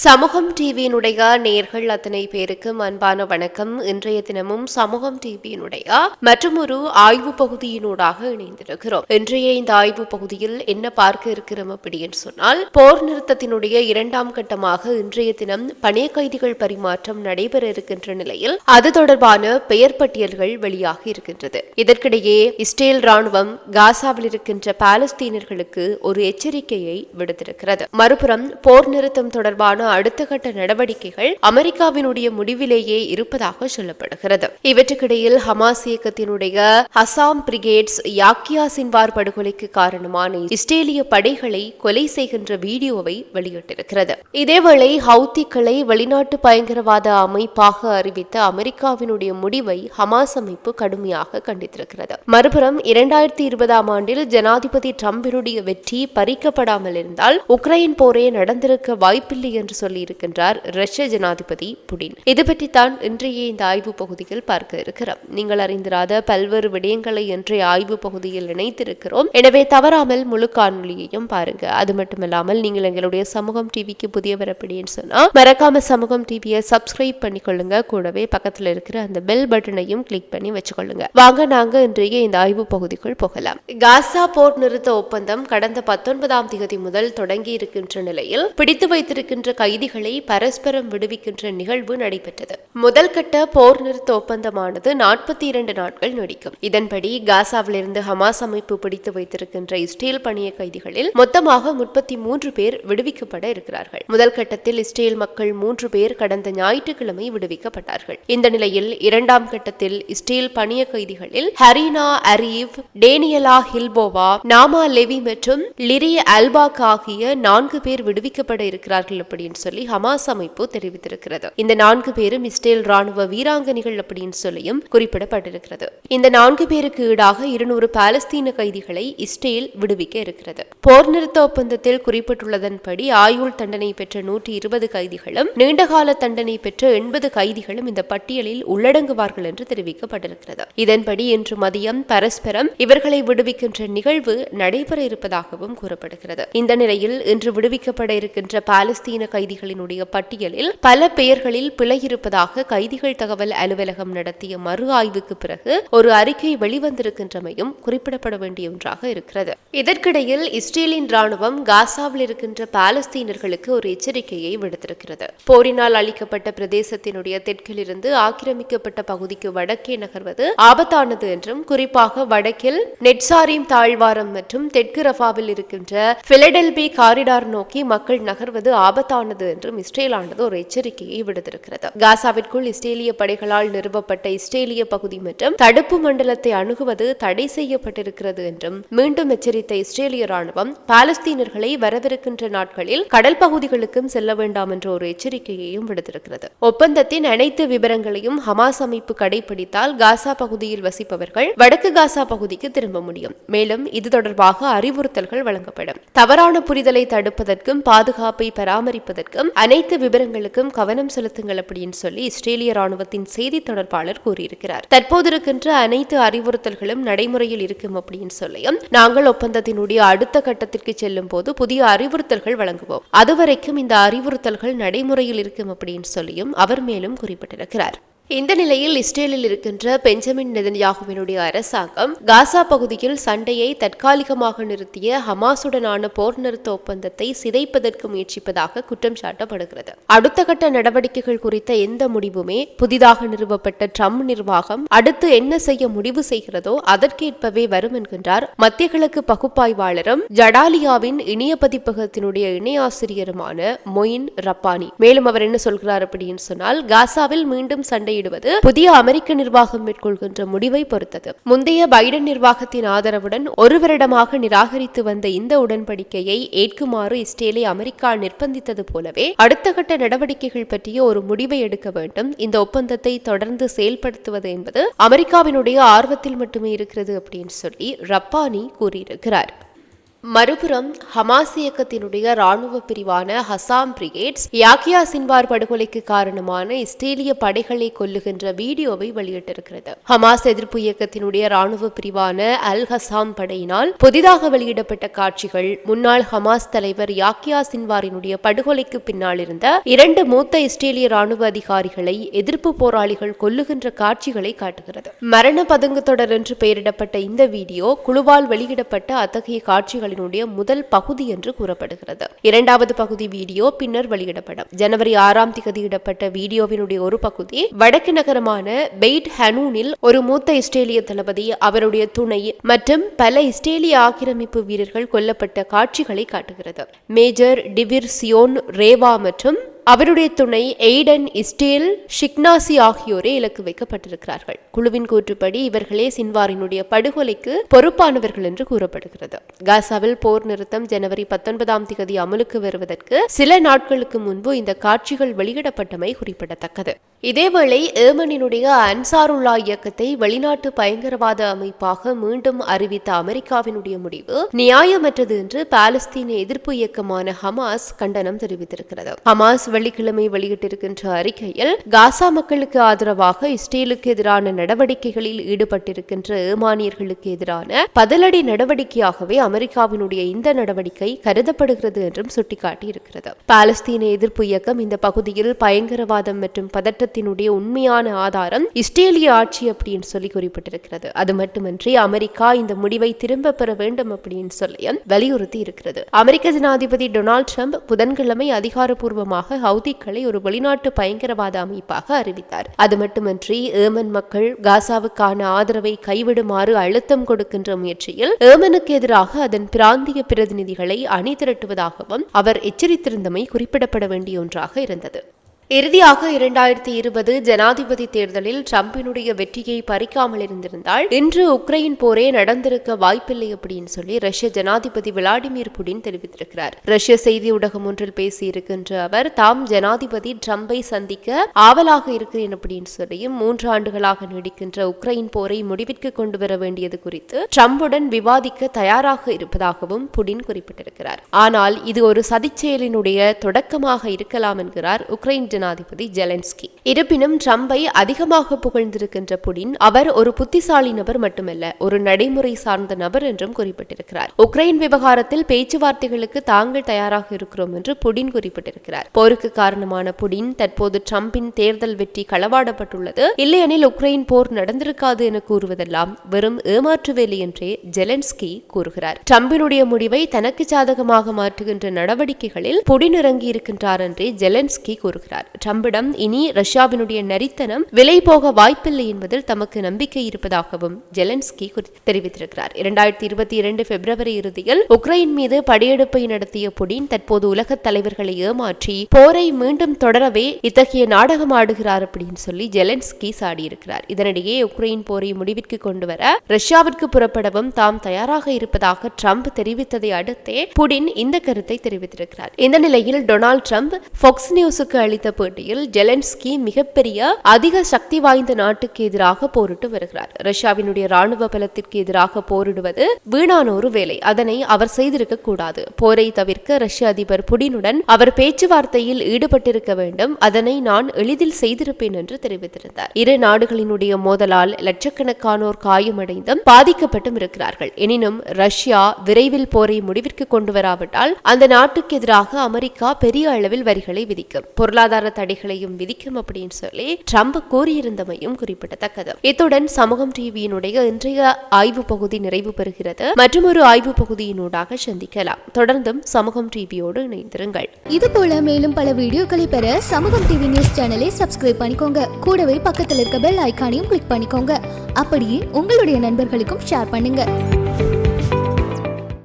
சமூகம் டிவியினுடைய நேர்கள் அத்தனை பேருக்கும் அன்பான வணக்கம். இன்றைய தினமும் சமூகம் டிவியினுடைய மற்றொரு ஆய்வு பகுதியினூடாக இணைந்திருக்கிறோம். இன்றைய இந்த ஆய்வு பகுதியில் என்ன பார்க்க இருக்கிறோம் அப்படின்னு சொன்னால் போர் நிறுத்தத்தினுடைய இரண்டாம் கட்டமாக இன்றைய தினம் பணைய கைதிகள் பரிமாற்றம் நடைபெற இருக்கின்ற நிலையில் அது தொடர்பான பெயர் பட்டியல்கள் வெளியாகி இருக்கின்றது. இதற்கிடையே இஸ்ரேல் ராணுவம் காசாவில் இருக்கின்ற பாலஸ்தீனர்களுக்கு ஒரு எச்சரிக்கையை விடுத்திருக்கிறது. மறுபுறம் போர் நிறுத்தம் தொடர்பான அடுத்த கட்ட நடவடிக்கைகள் அமெரிக்காவினுடைய முடிவிலேயே இருப்பதாக சொல்லப்படுகிறது. இவற்றுக்கிடையில் ஹமாஸ் இயக்கத்தினுடைய ஹசாம் பிரிகேட்ஸ் யாக்கியா சின்வார் படுகொலைக்கு காரணமான இஸ்ரேலிய படைகளை கொலை செய்கின்ற வீடியோவை வெளியிட்டிருக்கிறது. இதேவேளை ஹவுத்திக்களை வெளிநாட்டு பயங்கரவாத அமைப்பாக அறிவித்த அமெரிக்காவினுடைய முடிவை ஹமாஸ் அமைப்பு கடுமையாக கண்டித்திருக்கிறது. மறுபுறம் இரண்டாயிரத்தி இருபதாம் ஆண்டில் ஜனாதிபதி டிரம்பினுடைய வெற்றி பறிக்கப்படாமல் இருந்தால் உக்ரைன் போரே நடந்திருக்க வாய்ப்பில்லை என்று சொல்லியிருக்கின்றார் ரஷ்ய ஜனாதிபதி புடின். இது பற்றித்தான் இன்றைய இந்த ஆய்வு பகுதியில் பார்க்க இருக்கிறோம். நீங்கள் அறிந்திராத பல்வேறு விடயங்களை இன்றைய ஆய்வு பகுதியில் இணைத்திருக்கிறோம். எனவே தவறாமல் முழு காணொலியையும் பாருங்க. அது மட்டுமல்லாமல் நீங்கள் எங்களுடைய சமூகம் டிவிக்கு புதியவர் அப்படின்னு சொன்னா மறக்காம சமூகம் டிவியை சப்ஸ்கிரைப் பண்ணிக்கொள்ளுங்க. கூடவே பக்கத்துல இருக்கிற அந்த பெல் பட்டனையும் கிளிக் பண்ணி வச்சுக்கொள்ளுங்க. வாங்க நாங்க இன்றைய இந்த ஆய்வு பகுதிக்குள் போகலாம். காசா போர் நிறுத்த ஒப்பந்தம் கடந்த பத்தொன்பதாம் தேதி முதல் தொடங்கி இருக்கின்ற நிலையில் பிடித்து வைத்திருக்கின்ற கைதிகளை பரஸ்பரம் விடுவிக்கின்ற நிகழ்வு நடைபெற்றது. முதல் கட்ட போர் நிறுத்த ஒப்பந்தமானது நாற்பத்தி இரண்டு நாட்கள் நீடிக்கும். இதன்படி காசாவிலிருந்து ஹமாஸ் அமைப்பு பிடித்து வைத்திருக்கின்ற இஸ்ரேல் பணிய கைதிகளில் மொத்தமாக முப்பத்தி மூன்று பேர் விடுவிக்கப்பட இருக்கிறார்கள். முதல் கட்டத்தில் இஸ்ரேல் மக்கள் மூன்று பேர் கடந்த ஞாயிற்றுக்கிழமை விடுவிக்கப்பட்டார்கள். இந்த நிலையில் இரண்டாம் கட்டத்தில் இஸ்ரேல் பணிய கைதிகளில் ஹரீனா அரீவ் டேனியலா ஹில்போவா நாமா லெவி மற்றும் லிரி அல்பாக் ஆகிய நான்கு பேர் விடுவிக்கப்பட இருக்கிறார்கள் அப்படின்னு சொல்லி ஹமாஸ் அமைப்பு தெரிவித்திருக்கிறது. இந்த நான்கு பேரும் இஸ்ரேல் ராணுவ வீராங்கனைகள் அப்படின்னு சொல்லியும் குறிப்பிடப்பட்டிருக்கிறது. இந்த நான்கு பேருக்கு ஈடாக இருநூறு பாலஸ்தீன கைதிகளை இஸ்ரேல் விடுவிக்க இருக்கிறது. போர் நிறுத்த ஒப்பந்தத்தில் குறிப்பிட்டுள்ளதன்படி ஆயுள் தண்டனை பெற்ற நூற்றி இருபது கைதிகளும் நீண்டகால தண்டனை பெற்ற எண்பது கைதிகளும் இந்த பட்டியலில் உள்ளடங்குவார்கள் என்று தெரிவிக்கப்பட்டிருக்கிறது. இதன்படி இன்று மதியம் பரஸ்பரம் இவர்களை விடுவிக்கின்ற நிகழ்வு நடைபெற இருப்பதாகவும் கூறப்படுகிறது. இந்த நிலையில் இன்று விடுவிக்கப்பட இருக்கின்ற பாலஸ்தீன கைதிகளினுடைய பட்டியலில் பல பெயர்களில் பிழை இருப்பதாக கைதிகள் தகவல் அலுவலகம் நடத்திய மறு ஆய்வுக்கு பிறகு ஒரு அறிக்கை வெளிவந்திருக்கின்றமையும் குறிப்பிடப்பட வேண்டிய ஒன்றாக இருக்கிறது. இதற்கிடையில் இஸ்ரேலின் ராணுவம் காசாவில் இருக்கின்ற பாலஸ்தீனர்களுக்கு ஒரு எச்சரிக்கையை விடுத்திருக்கிறது. போரினால் அளிக்கப்பட்ட பிரதேசத்தினுடைய தெற்கிலிருந்து ஆக்கிரமிக்கப்பட்ட பகுதிக்கு வடக்கே நகர்வது ஆபத்தானது என்றும் குறிப்பாக வடக்கில் நெட்சாரிம் தாழ்வாரம் மற்றும் தெற்கு ரஃபாவில் இருக்கின்ற பிலடெல்பி காரிடார் நோக்கி மக்கள் நகர்வது ஆபத்தான ஆபத்தானது என்றும் இஸ்ரேலானது ஒரு எச்சரிக்கையை விடுத்திருக்கிறது. காசாவிற்குள் இஸ்ரேலிய படைகளால் நிறுவப்பட்ட இஸ்ரேலிய பகுதி மற்றும் தடுப்பு மண்டலத்தை அணுகுவது தடை செய்யப்பட்டிருக்கிறது என்றும் மீண்டும் எச்சரித்த இஸ்ரேலிய ராணுவம் பாலஸ்தீனர்களை வரவிருக்கின்ற நாட்களில் கடல் பகுதிகளுக்கும் செல்ல வேண்டாம் என்ற ஒரு எச்சரிக்கையையும் விடுத்திருக்கிறது. ஒப்பந்தத்தின் அனைத்து விவரங்களையும் ஹமாஸ் அமைப்பு கடைபிடித்தால் காசா பகுதியில் வசிப்பவர்கள் வடக்கு காசா பகுதிக்கு திரும்ப முடியும். மேலும் இது தொடர்பாக அறிவுறுத்தல்கள் வழங்கப்படும். தவறான புரிதலை தடுப்பதற்கும் பாதுகாப்பை பராமரிப்பதற்கும் அனைத்து விவரங்களுக்கும் கவனம் செலுத்துங்கள் அப்படின்னு சொல்லி இஸ்ரேலிய ராணுவத்தின் செய்தி தொடர்பாளர் கூறியிருக்கிறார். தற்போது இருக்கின்ற அனைத்து அறிவுறுத்தல்களும் நடைமுறையில் இருக்கும் அப்படின்னு சொல்லியும் நாங்கள் ஒப்பந்தத்தினுடைய அடுத்த கட்டத்திற்கு செல்லும் போது புதிய அறிவுறுத்தல்கள் வழங்குவோம். அதுவரைக்கும் இந்த அறிவுறுத்தல்கள் நடைமுறையில் இருக்கும் அப்படின்னு சொல்லியும் அவர் மேலும் குறிப்பிட்டிருக்கிறார். இந்த நிலையில் இஸ்ரேலில் இருக்கின்ற பெஞ்சமின் நெதன்யாகுவினுடைய அரசாங்கம் காசா பகுதியில் சண்டையை தற்காலிகமாக நிறுத்திய ஹமாசுடனான போர் நிறுத்த ஒப்பந்தத்தை சிதைப்பதற்கு முயற்சிப்பதாக குற்றம் சாட்டப்படுகிறது. அடுத்த கட்ட நடவடிக்கைகள் குறித்த எந்த முடிவுமே புதிதாக நிறுவப்பட்ட ட்ரம்ப் நிர்வாகம் அடுத்து என்ன செய்ய முடிவு செய்கிறதோ அதற்கேற்பவே வரும் என்கின்றார் மத்திய கிழக்கு பகுப்பாய்வாளரும் ஜடாலியாவின் இணைய பதிப்பகத்தினுடைய இணை ஆசிரியருமான மொயின் ரப்பானி. மேலும் அவர் என்ன சொல்கிறார் அப்படின்னு சொன்னால் காசாவில் மீண்டும் சண்டை சண்டையிடுவது புதிய அமெரிக்க நிர்வாகம் மேற்கொள்கின்ற முடிவை பொறுத்தது. முந்தைய பைடன் நிர்வாகத்தின் ஆதரவுடன் ஒரு வருடமாக நிராகரித்து வந்த இந்த உடன்படிக்கையை ஏற்குமாறு இஸ்ரேலை அமெரிக்கா நிர்பந்தித்தது போலவே அடுத்த கட்ட நடவடிக்கைகள் பற்றிய ஒரு முடிவை எடுக்க வேண்டும். இந்த ஒப்பந்தத்தை தொடர்ந்து செயல்படுத்துவது என்பது அமெரிக்காவினுடைய ஆர்வத்தில் மட்டுமே இருக்கிறது அப்படின்னு சொல்லி ரப்பானி கூறியிருக்கிறார். மறுபுறம் ஹமாஸ் இயக்கத்தினுடைய ராணுவ பிரிவான ஹசாம் பிரிகேட்ஸ் யாக்கியா சின்வார் படுகொலைக்கு காரணமான இஸ்ரேலிய படைகளை கொல்லுகின்ற வீடியோவை வெளியிட்டிருக்கிறது. ஹமாஸ் எதிர்ப்பு இயக்கத்தினுடைய ராணுவ பிரிவான அல் ஹசாம் படையினால் புதிதாக வெளியிடப்பட்ட காட்சிகள் முன்னாள் ஹமாஸ் தலைவர் யாக்கியா சின்வாரினுடைய படுகொலைக்கு பின்னால் இருந்த இரண்டு மூத்த இஸ்ரேலிய ராணுவ அதிகாரிகளை எதிர்ப்பு போராளிகள் கொல்லுகின்ற காட்சிகளை காட்டுகிறது. மரண பதுங்கு தொடர் என்று பெயரிடப்பட்ட இந்த வீடியோ குழுவால் வெளியிடப்பட்ட அத்தகைய காட்சிகளினுடைய முதல் பகுதி என்று கூறப்படுகிறது. இரண்டாவது பகுதி வீடியோ பின்னர் வெளியிடப்படும். ஜனவரி ஆறாம் திகதியிடப்பட்ட வீடியோவினுடைய ஒரு பகுதி வடக்கு நகரமான பெய்ட் ஹனூனில் ஒரு மூத்த இஸ்ரேலிய தளபதி அவருடைய துணை மற்றும் பல இஸ்ரேலிய ஆக்கிரமிப்பு வீரர்கள் கொல்லப்பட்ட காட்சிகளை காட்டுகிறது. மேஜர் டிவிர் சியோன் ரேவா மற்றும் அவருடைய துணை எய்டன் இஸ்டேல் ஷிக்னாசி ஆகியோரே இலக்கு வைக்கப்பட்டிருக்கிறார்கள். குழுவின் கூற்றுப்படி இவர்களே சின்வாரினுடைய படுகொலைக்கு பொறுப்பானவர்கள் என்று கூறப்படுகிறது. காசாவில் போர் நிறுத்தம் ஜனவரி பத்தொன்பதாம் தேதி அமலுக்கு வருவதற்கு சில நாட்களுக்கு முன்பு இந்த காட்சிகள் வெளியிடப்பட்டமை குறிப்பிடத்தக்கது. இதேவேளை ஏமனினுடைய அன்சாருல்லா இயக்கத்தை வெளிநாட்டு பயங்கரவாத அமைப்பாக மீண்டும் அறிவித்த அமெரிக்காவினுடைய முடிவு நியாயமற்றது என்று பாலஸ்தீன எதிர்ப்பு இயக்கமான ஹமாஸ் கண்டனம் தெரிவித்திருக்கிறது. ஹமாஸ் வெள்ளிக்கிழமை வெளியிட்டிருக்கின்ற அறிக்கையில் காசா மக்களுக்கு ஆதரவாக இஸ்ரேலுக்கு எதிரான நடவடிக்கைகளில் ஈடுபட்டிருக்கின்ற ஏமானியர்களுக்கு எதிரான பதிலடி நடவடிக்கையாகவே அமெரிக்காவினுடைய இந்த நடவடிக்கை கருதப்படுகிறது என்றும் சுட்டிக்காட்டியிருக்கிறது. பாலஸ்தீன எதிர்ப்பு இயக்கம் இந்த பகுதியில் பயங்கரவாதம் மற்றும் பதட்டத்தினுடைய உண்மையான ஆதாரம் இஸ்ரேலிய ஆட்சி அப்படின்னு சொல்லி குறிப்பிட்டிருக்கிறது. அது மட்டுமின்றி அமெரிக்கா இந்த முடிவை திரும்ப பெற வேண்டும் அப்படின்னு சொல்லியும் வலியுறுத்தி இருக்கிறது. அமெரிக்க ஜனாதிபதி டொனால்ட் ட்ரம்ப் புதன்கிழமை அதிகாரப்பூர்வமாக ஹவுதிக்களை ஒரு வெளிநாட்டு பயங்கரவாத அமைப்பாக அறிவித்தார். அது மட்டுமின்றி ஏமன் மக்கள் காசாவுக்கான ஆதரவை கைவிடுமாறு அழுத்தம் கொடுக்கின்ற முயற்சியில் ஏமனுக்கு எதிராக அதன் பிராந்திய பிரதிநிதிகளை அணி திரட்டுவதாகவும் அவர் எச்சரித்திருந்தமை குறிப்பிடப்பட வேண்டிய ஒன்றாக இருந்தது. இறுதியாக இரண்டாயிரத்தி இருபது ஜனாதிபதி தேர்தலில் ட்ரம்பினுடைய வெற்றியை பறிக்காமல் இருந்திருந்தால் இன்று உக்ரைன் போரே நடந்திருக்க வாய்ப்பில்லை அப்படின்னு சொல்லி ரஷ்ய ஜனாதிபதி விளாடிமிர் புடின் தெரிவித்திருக்கிறார். ரஷ்ய செய்தி ஊடகம் ஒன்றில் பேசியிருக்கின்ற அவர் தாம் ஜனாதிபதி டிரம்பை சந்திக்க ஆவலாக இருக்கிறேன் அப்படின்னு சொல்லியும் மூன்று ஆண்டுகளாக நீடிக்கின்ற உக்ரைன் போரை முடிவிற்கு கொண்டு வர வேண்டியது குறித்து ட்ரம்புடன் விவாதிக்க தயாராக இருப்பதாகவும் புடின் குறிப்பிட்டிருக்கிறார். ஆனால் இது ஒரு சதிச்செயலினுடைய தொடக்கமாக இருக்கலாம் என்கிறார் உக்ரைன் ஜனாதிபதி ஜெலன்ஸ்கி. இருப்பினும் ட்ரம்பை அதிகமாக புகழ்ந்திருக்கின்ற புடின் அவர் ஒரு புத்திசாலி நபர் மட்டுமல்ல ஒரு நடைமுறை சார்ந்த நபர் என்றும் குறிப்பிட்டிருக்கிறார். உக்ரைன் விவகாரத்தில் பேச்சுவார்த்தைகளுக்கு தாங்கள் தயாராக இருக்கிறோம் என்று புடின் குறிப்பிட்டிருக்கிறார். போருக்கு காரணமான புடின் தற்போது ட்ரம்பின் தேர்தல் வெற்றி களவாடப்பட்டுள்ளது. இல்லையெனில் உக்ரைன் போர் நடந்திருக்காது என கூறுவதெல்லாம் வெறும் ஏமாற்று வேலை என்றே ஜெலன்ஸ்கி கூறுகிறார். ட்ரம்பினுடைய முடிவை தனக்கு சாதகமாக மாற்றுகின்ற நடவடிக்கைகளில் புடினிறங்கி இருக்கின்றார் என்றே ஜெலன்ஸ்கி கூறுகிறார். தெரிவித்தார் ட்ரம்பிடம் இனி ரஷ்யாவினுடைய நரித்தனம் விலை போக வாய்ப்பில்லை என்பதில் தமக்கு நம்பிக்கை இருப்பதாகவும் ஜெலன்ஸ்கி தெரிவித்திருக்கிறார். இரண்டாயிரத்தி இருபத்தி இரண்டு பிப்ரவரி இறுதியில் உக்ரைன் மீது படையெடுப்பை நடத்திய புடின் தற்போது உலக தலைவர்களை ஏமாற்றி போரை மீண்டும் தொடரவே இத்தகைய நாடகம் ஆடுகிறார் அப்படின்னு சொல்லி ஜெலன்ஸ்கி சாடியிருக்கிறார். இதனிடையே உக்ரைன் போரை முடிவிற்கு கொண்டு வர ரஷ்யாவிற்கு புறப்படவும் தாம் தயாராக இருப்பதாக ட்ரம்ப் தெரிவித்ததை அடுத்தே புடின் இந்த கருத்தை தெரிவித்திருக்கிறார். இந்த நிலையில் டொனால்ட் ட்ரம்ப் ஃபாக்ஸ் நியூஸுக்கு அளித்த பேட்டியில் ஜெலன்ஸ்கி மிகப்பெரிய அதிக சக்தி வாய்ந்த நாட்டுக்கு எதிராக போரிட்டு வருகிறார். ரஷ்யாவினுடைய ராணுவ பலத்திற்கு எதிராக போரிடுவது வீணான ஒரு வேலை. அதனை அவர் செய்திருக்க கூடாது. போரை தவிர்க்க ரஷ்ய அதிபர் புடினுடன் அவர் பேச்சுவார்த்தையில் ஈடுபட்டிருக்க வேண்டும். அதனை நான் எளிதில் செய்திருப்பேன் என்று தெரிவித்திருந்தார். இரு நாடுகளினுடைய மோதலால் லட்சக்கணக்கானோர் காயமடைந்தும் பாதிக்கப்பட்டும் இருக்கிறார்கள். எனினும் ரஷ்யா விரைவில் போரை முடிவிற்கு கொண்டு வராவிட்டால் அந்த நாட்டுக்கு எதிராக அமெரிக்கா பெரிய அளவில் வரிகளை விதிக்கும். பொருளாதார தடைகளையும் விதிக்கும் அப்படின்னு சொல்லி ட்ரம்ப் கூறியிருந்தமையும் குறிப்பிடத்தக்கது. இத்துடன் சமூகம் டிவியினுடைய இன்றைய ஆய்வு பகுதி நிறைவு பெறுகிறது. மற்றும் ஒரு ஆய்வு பகுதியினூடாக சந்திக்கலாம். தொடர்ந்தும் சமூகம் டிவியோடு இணைந்திருங்கள். இது போல மேலும் பல வீடியோக்களை பெற சமூகம் டிவி நியூஸ் சேனலை சப்ஸ்கிரைப் பண்ணிக்கோங்க. கூடவே பக்கத்தில் இருக்க பெல் ஐக்கானையும் கிளிக் பண்ணிக்கோங்க. அப்படியே உங்களுடைய நண்பர்களுக்கும் ஷேர் பண்ணுங்க.